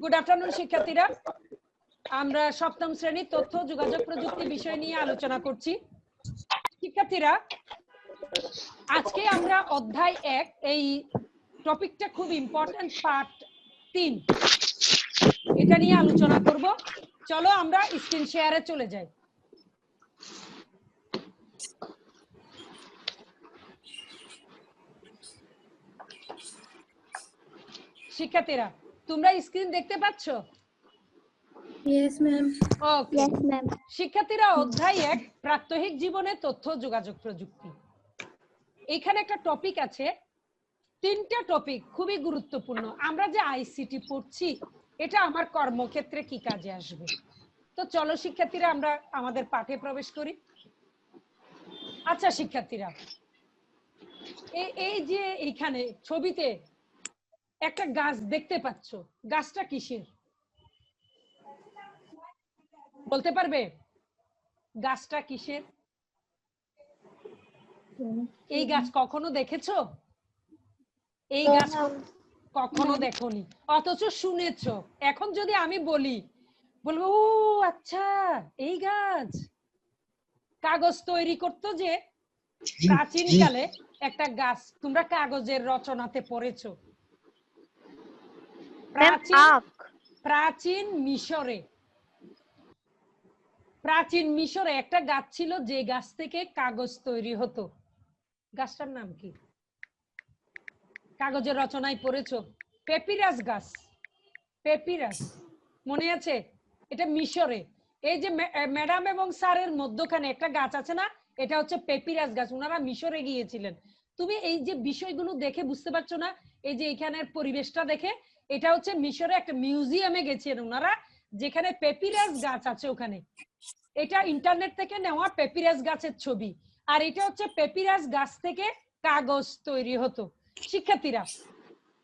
Good afternoon শিক্ষার্থীরা। আমরা সপ্তম শ্রেণির তথ্য, যোগাযোগ প্রযুক্তি বিষয় নিয়ে আলোচনা করছি। শিক্ষার্থীরা, আজকে আমরা অধ্যায় এক, এই টপিকটা খুব ইম্পর্টেন্ট পার্ট তিন। এটা নিয়ে আলোচনা করব। চলো আমরা স্ক্রিন শেয়ারে চলে যাই। শিক্ষার্থীরা তোমরা স্ক্রিন দেখতে পাচ্ছ. ওকে. শিক্ষার্থীরা অধ্যায় এক প্রাত্যহিক জীবনে তথ্য যোগাযোগ প্রযুক্তি। এখানে একটা টপিক আছে। তিনটা টপিক খুবই গুরুত্বপূর্ণ। আমরা যে আইসিটি পড়ছি এটা আমার কর্মক্ষেত্রে কি কাজে আসবে? তো চলো শিক্ষার্থীরা আমরা আমাদের পাঠে প্রবেশ করি। আচ্ছা শিক্ষার্থীরা। এই এই যে এইখানে ছবিতে একটা গাছ দেখতে পাচ্ছ। গাছটা কিসের? বলতে পারবে? গাছটা কিসের? এই গাছ কখনো দেখেছ? এই গাছ কখনো দেখোনি। অথচ শুনেছ। এখন যদি আমি বলি বলব ও আচ্ছা এই গাছ। কাগজ তৈরি করতো যে প্রাচীনকালে একটা গাছ তোমরা কাগজের রচনাতে পড়েছো। প্রাচীন প্রাচীন মিশরে। প্রাচীন মিশরে একটা গাছ ছিল যে গাছ থেকে কাগজ তৈরি হতো। গাছটার নাম কি? কাগজের রচনায় পড়েছো। পেপিরাস গাছ। পেপিরাস। মনে আছে? এটা মিশরে। এই যে ম্যাডাম এবং স্যারের মধ্যখানে একটা গাছ আছে না? এটা হচ্ছে পেপিরাস গাছ। ওনারা মিশরে গিয়েছিলেন। তুমি এই যে বিষয়গুলো দেখে বুঝতে পারছ না? এই যে এখানের পরিবেশটা দেখে এটা হচ্ছে মিশরে একটা মিউজিয়ামে গেছিলেন ওনারা যেখানে পেপিরাস গাছ আছে ওখানে। এটা ইন্টারনেট থেকে নেওয়া পেপিরাস গাছের ছবি। আর এটা হচ্ছে পেপিরাস গাছ থেকে কাগজ তৈরি হতো। শিক্ষার্থীরা,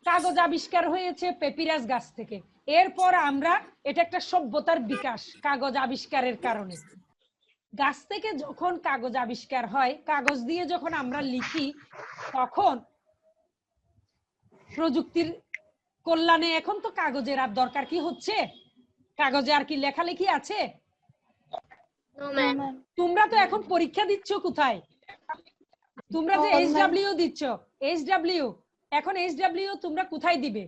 কাগজ আবিষ্কার হয়েছে পেপিরাস গাছ থেকে। এরপর আমরা, এটা একটা সভ্যতার বিকাশ, কাগজ আবিষ্কারের কারণে। গাছ থেকে যখন কাগজ আবিষ্কার হয়, কাগজ দিয়ে যখন আমরা লিখি, তখন প্রযুক্তির কল্যাণে এখন তো কাগজের আর দরকার কি হচ্ছে? কাগজে আর কি লেখালেখি আছে? তোমরা তো এখন পরীক্ষা দিচ্ছ কোথায়? তোমরা যে এইচ ডাব্লিউ দিচ্ছ। এইচ ডাব্লিউ এখন এইচ ডাব্লিউ তোমরা কোথায় দিবে?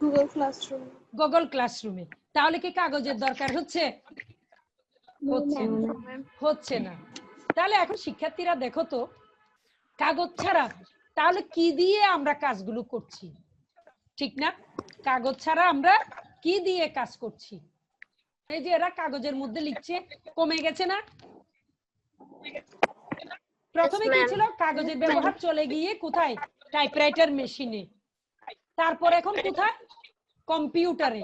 Google Classroom. গুগল ক্লাসরুমে তাহলে কি কাগজের দরকার হচ্ছে? হচ্ছে না। হচ্ছে না। তাহলে এখন শিক্ষার্থীরা দেখো তো কাগজ ছাড়া তাহলে কি দিয়ে আমরা কাজগুলো করছি? ঠিক না? কাগজ ছাড়া আমরা কি দিয়ে কাজ করছি? এই যে এরা কাগজের মধ্যে লিখছে কমে গেছে না? প্রথমে কি ছিল? কাগজের ব্যবহার চলে গিয়ে কোথায়? টাইপরাইটার মেশিনে তারপর এখন কোথায়? কম্পিউটারে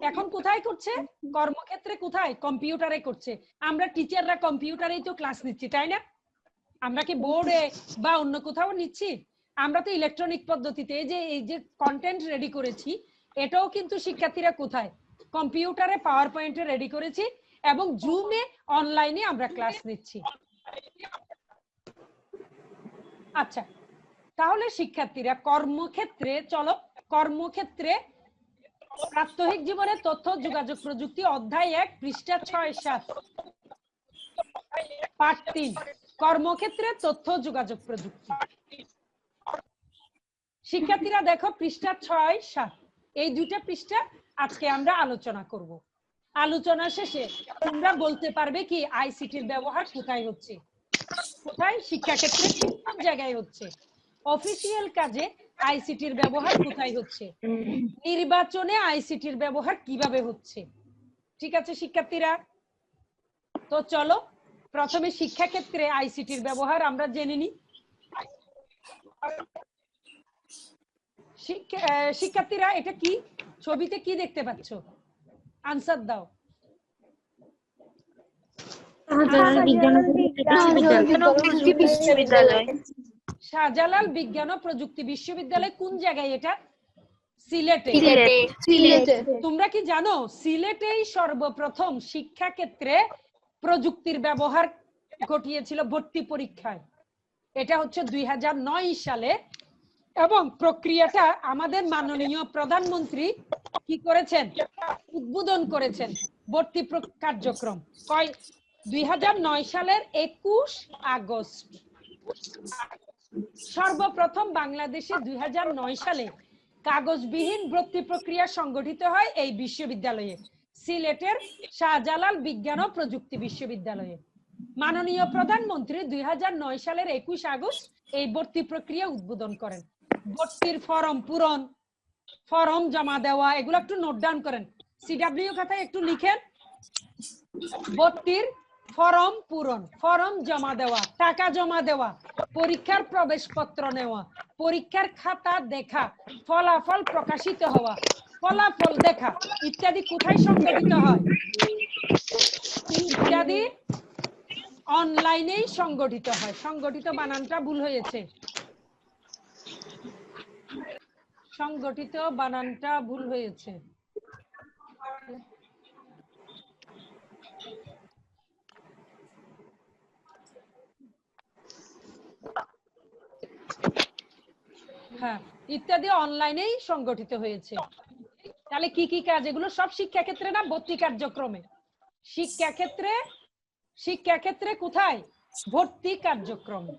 এখন কোথায় করছে? কর্মক্ষেত্রে কোথায়? কম্পিউটারে করছে। আমরা টিচাররা কম্পিউটারেই তো ক্লাস নিচ্ছি তাই না? আমরা কি বোর্ডে বা অন্য কোথাও নিচ্ছি? আমরা তো ইলেকট্রনিক পদ্ধতিতে, এই যে এই যে কন্টেন্ট রেডি করেছি, এটাও কিন্তু শিক্ষার্থীরা কোথায়? কম্পিউটারে পাওয়ার পয়েন্টে রেডি করেছি এবং জুমে অনলাইনে আমরা ক্লাস নিচ্ছি। আচ্ছা তাহলে শিক্ষার্থীরা কর্মক্ষেত্রে, চলো, কর্মক্ষেত্রে প্রাত্যহিক জীবনে তথ্য, যোগাযোগ প্রযুক্তি, অধ্যায় এক, পৃষ্ঠা ছয়, সাত। পাঠ তিন। কর্মক্ষেত্রে তথ্য, যোগাযোগ প্রযুক্তি। শিক্ষার্থীরা দেখো, পৃষ্ঠা ছয়, সাত। এই দুইটা পৃষ্ঠা আজকে আমরা আলোচনা করব। আলোচনা শেষে তোমরা বলতে পারবে কি আইসিটির ব্যবহার কোথায় হচ্ছে? কোথায়? শিক্ষাক্ষেত্রে কোন জায়গায় হচ্ছে? অফিসিয়াল কাজে আইসিটির ব্যবহার কোথায় হচ্ছে? নির্বাচনে আইসিটির ব্যবহার কীভাবে হচ্ছে? ঠিক আছে, শিক্ষার্থীরা? তো চলো প্রথমে শিক্ষাক্ষেত্রে আইসিটির ব্যবহার আমরা জেনে নিই। শিক্ষা- শিক্ষার্থীরা এটা কি? ছবিতে কি দেখতে পাচ্ছ? আনসার দাও। শাহজালাল বিজ্ঞান ও প্রযুক্তি বিশ্ববিদ্যালয়। কোন জায়গায় এটা? সিলেটে। সিলেটে। তোমরা কি জানো? সিলেটেই সর্বপ্রথম শিক্ষা ক্ষেত্রে প্রযুক্তির ব্যবহার ঘটিয়েছিল ভর্তি পরীক্ষায়। এটা হচ্ছে দুই সালে। এবং প্রক্রিয়াটা আমাদের মাননীয় প্রধানমন্ত্রী কি করেছেন? উদ্বোধন করেছেন ভর্তি কার্যক্রম। কয় দুই হাজার নয় সালের একুশ আগস্ট। সর্বপ্রথম বাংলাদেশে দুই হাজার নয় সালে কাগজবিহীন ভর্তি প্রক্রিয়া সংগঠিত হয় এই বিশ্ববিদ্যালয়ে। সিলেটের শাহজালাল বিজ্ঞান ও প্রযুক্তি বিশ্ববিদ্যালয়ে। মাননীয় প্রধানমন্ত্রী দুই সালের একুশ আগস্ট এই ভর্তি প্রক্রিয়া উদ্বোধন করেন। ভর্তির ফর্ম পূরণ, ফর্ম জমা দেওয়া, এগুলো একটু নোট ডাউন করেন। সিডাব্লিউ খাতায় একটু লিখেন, ভর্তির ফরম পূরণ, ফরম জমা দেওয়া, টাকা জমা দেওয়া, পরীক্ষার প্রবেশপত্র নেওয়া, পরীক্ষার খাতা দেখা, ফলাফল প্রকাশিত হওয়া ফলাফল দেখা। ইত্যাদি কোথায় সংগঠিত হয়? ইত্যাদি অনলাইনেই সংগঠিত হয়। সংগঠিত বানানটা ভুল হয়েছে। সংগঠিত বানানটা ভুল হয়েছে। হ্যাঁ ইত্যাদি অনলাইনেই সংগঠিত হয়েছে। তাহলে কি কি কাজ? এগুলো সব শিক্ষা ক্ষেত্রে না? ভর্তি কার্যক্রমে। শিক্ষা ক্ষেত্রে শিক্ষা ক্ষেত্রে কোথায়? ভর্তি কার্যক্রমে।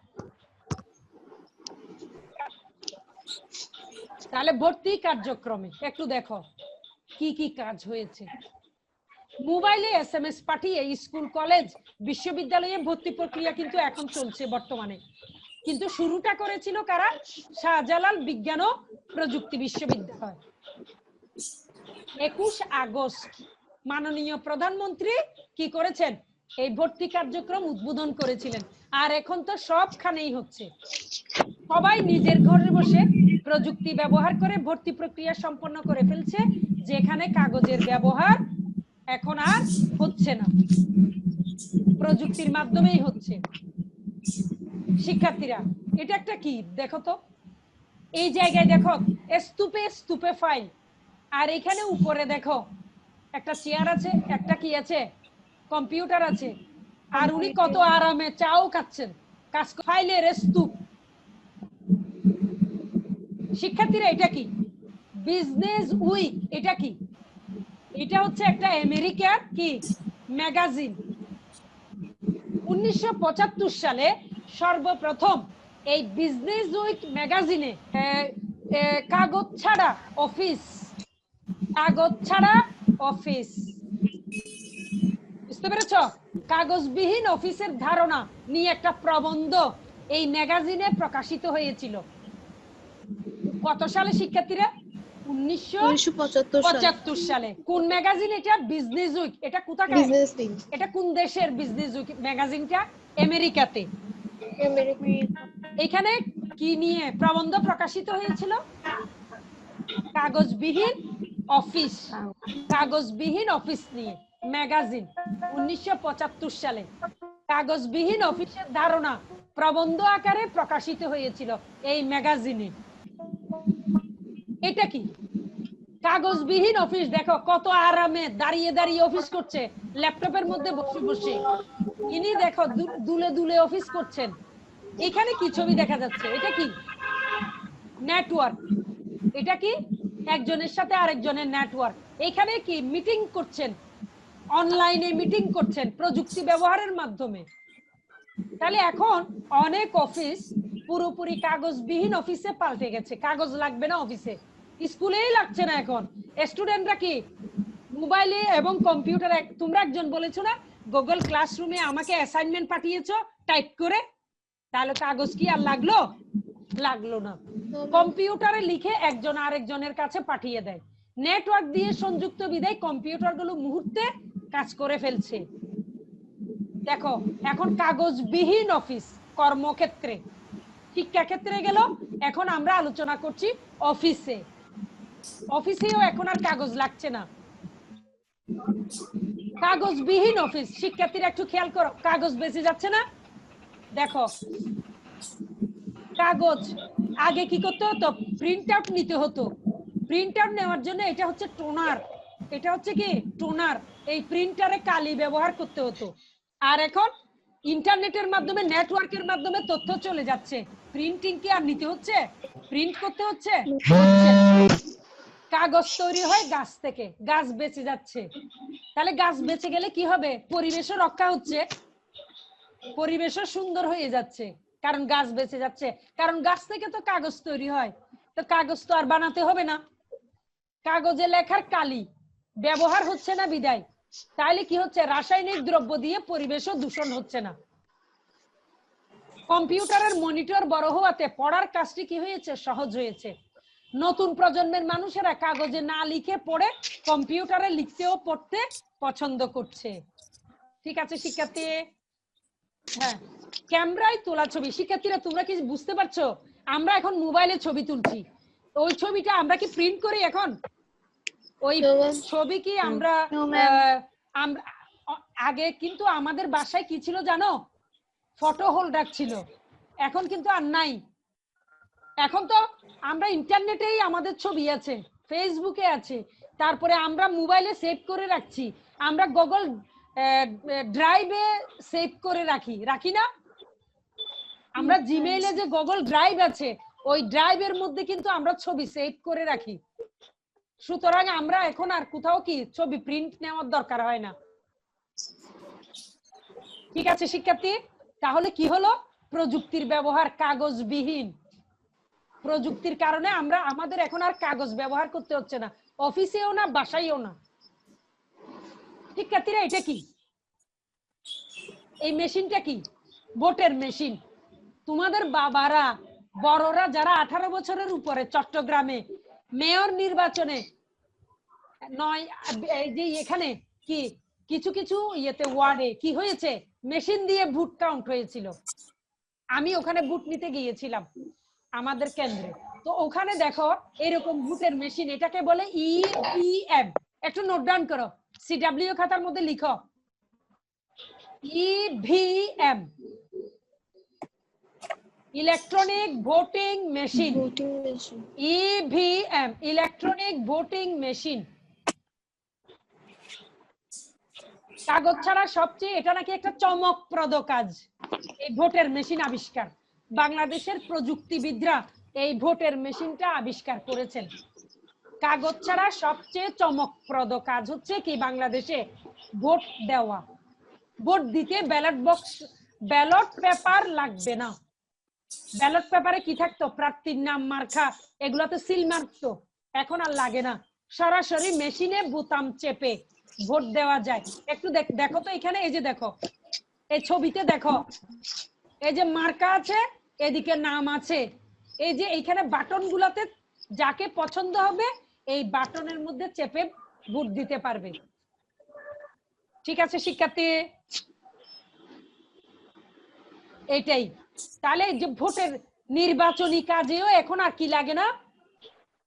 তাহলে ভর্তি কার্যক্রমে, একটু দেখো, কি কি কাজ হয়েছে? মোবাইলে এস এম এসএমএস পাঠিয়ে স্কুল, কলেজ, বিশ্ববিদ্যালয়ে ভর্তি প্রক্রিয়া কিন্তু এখন চলছে বর্তমানে। কিন্তু শুরুটা করেছিল কারা? শাহজালাল বিজ্ঞান ও প্রযুক্তি বিশ্ববিদ্যালয়। একুশ আগস্ট। মাননীয় প্রধানমন্ত্রী কি করেছেন? এই ভর্তি কার্যক্রম উদ্বোধন করেছিলেন। আর এখন তো সবখানেই হচ্ছে। সবাই নিজের ঘরে বসে প্রযুক্তি ব্যবহার করে ভর্তি প্রক্রিয়া সম্পন্ন করে ফেলছে, যেখানে কাগজের ব্যবহার এখন আর হচ্ছে না। প্রযুক্তির মাধ্যমেই হচ্ছে। শিক্ষার্থীরা, এটা একটা কি? দেখো তো। এই জায়গায় দেখো, স্তূপে স্তূপে ফাইল আর এখানে উপরে দেখো, একটা চেয়ার আছে, একটা কি আছে? কম্পিউটার আছে। আর উনি কত আরামে চাও খাচ্ছেন। কাজ ফাইলের স্তূপ। শিক্ষার্থীরা, এটা কি? বিজনেস উইক এটা কি? এটা হচ্ছে একটা আমেরিকার কি? ম্যাগাজিন উনিশশো পঁচাত্তর সালে সর্বপ্রথম এই বিজনেস উইক ম্যাগাজিনে কাগজ ছাড়া অফিস কাগজ ছাড়া অফিস। বুঝতে পেরেছ? কাগজবিহীন অফিসের ধারণা নিয়ে একটা প্রবন্ধ এই ম্যাগাজিনে প্রকাশিত হয়েছিল। কত সালে শিক্ষার্থীরা? উনিশশো সাল। কোন ম্যাগাজিন এটা? বিজনেস উইক এটা কোথাকার? এটা কোন দেশের বিজনেস উইক ম্যাগাজিনটা? আমেরিকাতে। এখানে কি নিয়ে প্রবন্ধ প্রকাশিত হয়েছিল? কাগজবিহীন অফিস কাগজবিহীন অফিস নিয়ে। ম্যাগাজিন উনিশশো সালে। কাগজবিহীন অফিসের ধারণা প্রবন্ধ আকারে প্রকাশিত হয়েছিল এই ম্যাগাজিনে এটা কি? কাগজবিহীন অফিস দেখো, কত আরামে দাঁড়িয়ে দাঁড়িয়ে অফিস করছে। ল্যাপটপের মধ্যে বসে বসে। ইনি দেখো দুলে দুলে অফিস করছেন। এখানে কি ছবি দেখা যাচ্ছে? এটা কি? নেটওয়ার্ক এটা কি? একজনের সাথে আরেকজনের নেটওয়ার্ক এখানে কি মিটিং করছেন? অনলাইনে মিটিং করছেন প্রযুক্তি ব্যবহারের মাধ্যমে। তাহলে এখন অনেক অফিস পুরোপুরি কাগজবিহীন অফিসে পাল্টে গেছে। কাগজ লাগবে না অফিসে স্কুলেই লাগছে না এখন। স্টুডেন্টরা কি মোবাইলে এবং কম্পিউটারে তোমরা একজন বলেছ না গুগল ক্লাসরুমে আমাকে অ্যাসাইনমেন্ট পাঠিয়েছো টাইপ করে? তাহলে কাগজ কি আর লাগল? লাগল না। কম্পিউটারে লিখে একজন আরেকজনের কাছে পাঠিয়ে দেয়। নেটওয়ার্ক দিয়ে সংযুক্ত বিদায় কম্পিউটারগুলো মুহূর্তে কাজ করে ফেলছে। দেখো, এখন কাগজবিহীন অফিস, কর্মক্ষেত্রে। শিক্ষা ক্ষেত্রে গেল, এখন আমরা আলোচনা করছি অফিসে। অফিসেও এখন আর কাগজ লাগছে না। কাগজবিহীন অফিস, শিক্ষার্থীরা একটু খেয়াল করো, কাগজ বেঁচে যাচ্ছে না? দেখো কাগজ। আগে কি করতে হতো? প্রিন্ট আউট নিতে হতো। প্রিন্ট আউট নেওয়ার জন্য এটা হচ্ছে টোনার এটা হচ্ছে কি? টোনার এই প্রিন্টারে কালি ব্যবহার করতে হতো। আর এখন ইন্টারনেটের মাধ্যমে নেটওয়ার্কের মাধ্যমে তথ্য চলে যাচ্ছে। প্রিন্টিং কি আর নিতে হচ্ছে? প্রিন্ট করতে হচ্ছে? কাগজ তৈরি হয় গাছ থেকে। গাছ বেঁচে যাচ্ছে। তাহলে গাছ বেঁচে গেলে কি হবে? পরিবেশও রক্ষা হচ্ছে। পরিবেশও সুন্দর হয়ে যাচ্ছে। কারণ গাছ বেঁচে যাচ্ছে। কারণ গাছ থেকে তো কাগজ তৈরি হয়। তো কাগজ তো আর বানাতে হবে না। কাগজে লেখার কালি। ব্যবহার হচ্ছে না বিদায়। তাহলে কি হচ্ছে? রাসায়নিক দ্রব্য দিয়ে পরিবেশও দূষণ হচ্ছে না। কম্পিউটারের মনিটর বড় হওয়াতে পড়ার কাজটি কি হয়েছে? সহজ হয়েছে। নতুন প্রজন্মের মানুষেরা কাগজে না লিখে পড়ে, কম্পিউটারে লিখতেও পড়তে পছন্দ করছে। ঠিক আছে, শিক্ষার্থী? হ্যাঁ। ক্যামেরায় তোলা ছবি। শিক্ষার্থীরা তোমরা কি বুঝতে পারছ? আমরা এখন মোবাইলে ছবি তুলছি। ওই ছবিটা আমরা কি প্রিন্ট করি এখন? ওই ছবি কি আমরা আগে কিন্তু আমাদের বাসায় কি ছিল জানো? ফটো হোল্ডার ছিল। এখন কিন্তু আর নাই। এখন তো আমরা ইন্টারনেটেই আমাদের ছবি আছে ফেসবুকে আছে। তারপরে আমরা মোবাইলে সেভ করে রাখছি। আমরা গুগল ড্রাইভে সেভ করে রাখি। রাখি না? আমরা জিমেইলে যে গুগল ড্রাইভ আছে, ওই ড্রাইভের মধ্যে কিন্তু আমরা ছবি সেভ করে রাখি। সুতরাং আমরা এখন আর কোথাও কি ছবি প্রিন্ট নেওয়ার দরকার হয় না। ঠিক আছে, শিক্ষার্থী? তাহলে কি হলো? প্রযুক্তির ব্যবহার কাগজবিহীন। প্রযুক্তির কারণে আমরা, আমাদের এখন আর কাগজ ব্যবহার করতে হচ্ছে না। অফিসেও না, বাসায়ও না। শিক্ষার্থীরা, এটা কি? এই মেশিনটা কি? ভোটের মেশিন। তোমাদের বাবারা, বড়রা যারা আঠারো বছরের উপরে চট্টগ্রামে, মেয়র নির্বাচনে, নয়, এই যে এখানে কি, কিছু কিছু ইয়েতে ওয়ার্ডে কি হয়েছে? মেশিন দিয়ে ভোট কাউন্ট হয়েছিল। আমি ওখানে ভোট নিতে গিয়েছিলাম আমাদের কেন্দ্রে। তো ওখানে দেখো, এরকম ভোটের মেশিন, এটাকে বলে ইভিএম একটু নোট ডাউন করো। সিডাব্লিউ খাতার মধ্যে লিখো। EVM electronic voting machine EVM electronic voting machine কাগজ ছাড়া সবচেয়ে এটা নাকি একটা চমকপ্রদ কাজ এই ভোটের মেশিন আবিষ্কার। বাংলাদেশের প্রযুক্তিবিদরা এই ভোটের মেশিনটা আবিষ্কার করেছেন। কাগজ ছাড়া সবচেয়ে চমকপ্রদ কাজ হচ্ছে কি বাংলাদেশে ভোট দেওয়া। ভোট দিতে ব্যালট বক্স ব্যালট পেপার লাগবে না। ব্যালট পেপারে কি থাকতো? প্রার্থীর নাম, মার্কা, এগুলোতে সিল মারতো। এখন আর লাগে না। সরাসরি মেশিনে বোতাম চেপে ভোট দেওয়া যায়। একটু দেখো তো এখানে, এই যে দেখো, এই ছবিতে দেখো, এই যে মার্কা আছে, এদিকে নাম আছে। এই যে এইখানে বাটন গুলাতে যাকে পছন্দ হবে, এই বাটনের মধ্যে চেপে ভোট দিতে পারবে। ঠিক আছে, শিক্ষার্থী? এটাই তাহলে যে ভোটের নির্বাচনী কাজেও এখন আর কি লাগে না?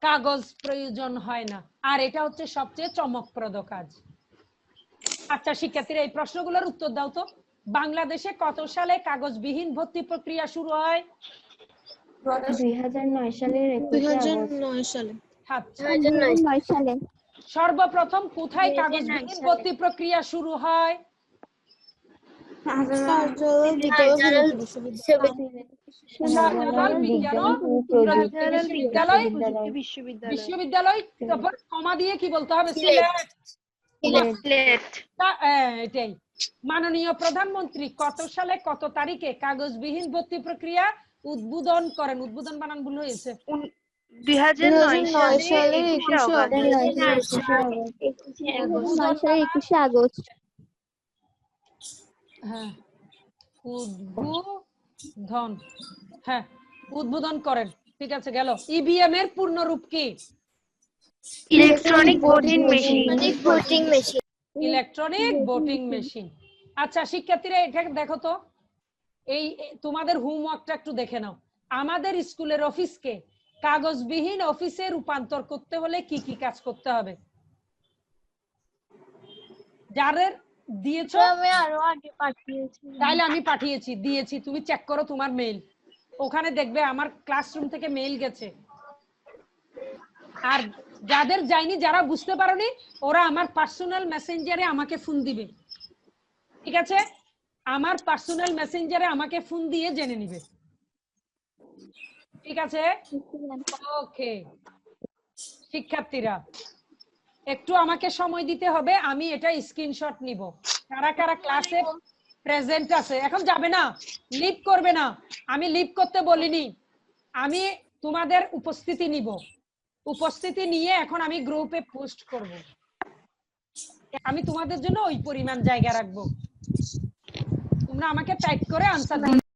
কাগজ প্রয়োজন হয় না। আর এটা হচ্ছে সবচেয়ে চমকপ্রদ কাজ। আচ্ছা শিক্ষার্থীরা এই প্রশ্নগুলোর উত্তর দাও তো। বাংলাদেশে কত সালে কাগজবিহীন ভর্তি প্রক্রিয়া শুরু হয়? দুই হাজার নয় সালের দুই একুশে হাজার আগস্ট নয় সালে। আচ্ছা। নয় সালে। সর্বপ্রথম কোথায় কাগজবিহীন ভর্তি প্রক্রিয়া শুরু হয়? বিশ্ববিদ্যালয় শাহজালাল বিজ্ঞান ও প্রযুক্তি বিশ্ববিদ্যালয় বিশ্ববিদ্যালয় বিশ্ববিদ্যালয় তারপর কমা দিয়ে কি বলতে হবে সিলেট তা- হ্যাঁ, এটাই মাননীয় প্রধানমন্ত্রী কত সালে কত তারিখে কাগজবিহীন ভর্তি প্রক্রিয়া উদ্বোধন করেন উদ্বোধন বানান ভুল হয়েছে দুই হাজার নয় সালে একুশে নয় সালের একুশে আগস্ট হ্যাঁ। উদ্বোধন। হ্যাঁ উদ্বোধন করেন। ঠিক আছে গেল। ইভিএম এর পূর্ণ রূপ কি? Electronic voting machine voting machine. Electronic voting machine আচ্ছা শিক্ষার্থীরা এটা দেখো তো। এই তোমাদের হোমওয়ার্কটা একটু দেখে নাও। আমাদের স্কুলের অফিসকে কাগজবিহীন অফিসে রূপান্তর করতে হলে কি কি কাজ করতে হবে? যাদের দিয়েছ? আমি আরও আগে পাঠিয়েছি। তাইলে আমি পাঠিয়েছি দিয়েছি। তুমি চেক করো তোমার মেইল ওখানে দেখবে আমার ক্লাসরুম থেকে মেইল গেছে। আর যাদের যায়নি যারা বুঝতে পারোনি ওরা আমার পার্সোনাল মেসেঞ্জারে আমাকে ফোন দিবে। ঠিক আছে? আমার পার্সোনাল মেসেঞ্জারে আমাকে ফোন দিয়ে জেনে নিবে। ঠিক আছে? ওকে শিক্ষার্থীরা একটু আমাকে সময় দিতে হবে, আমি এটা স্ক্রিনশট নিব। কারা কারা ক্লাসে প্রেজেন্ট আছে? এখন যাবে না লিভ করবে না। আমি লিভ করতে বলিনি, আমি তোমাদের উপস্থিতি নিব। উপস্থিতি নিয়ে এখন আমি গ্রুপে পোস্ট করব। আমি তোমাদের জন্য ওই পরিমাণ জায়গা রাখব। তোমরা আমাকে টাইপ করে আনসার